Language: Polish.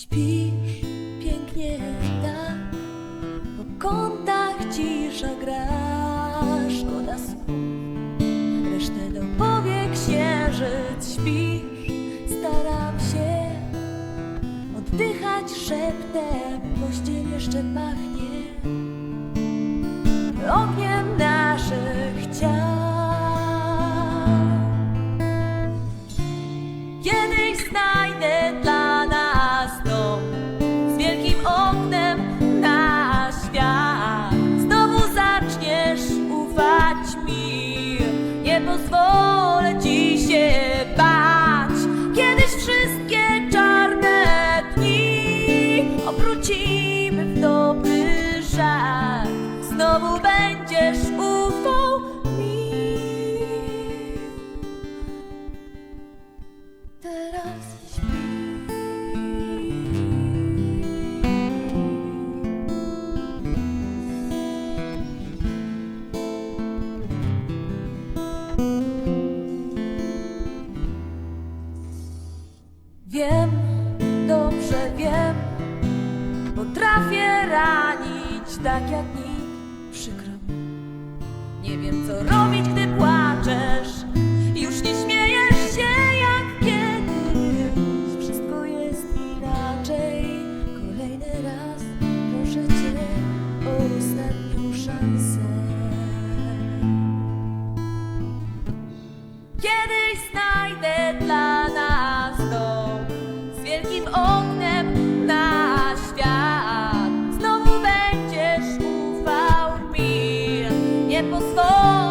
Śpisz pięknie tak, po kątach cisza gra, szkoda słów, resztę dopowie księżyc. Śpisz, staram się oddychać szeptem, pościel jeszcze pachnie ogniem naszych ciał. Kiedyś znajdę nie pozwolę ci się bać. Kiedyś wszystkie czarne dni obrócimy w dobry żart. Znowu będziesz ufał tak jak nikt. Przykro mi. Nie wiem co robić, gdy płaczesz. Już nie śmiejesz się jak kiedyś. Wszystko jest inaczej. Kolejny raz proszę Cię o ostatnią szansę. nie pozwolę.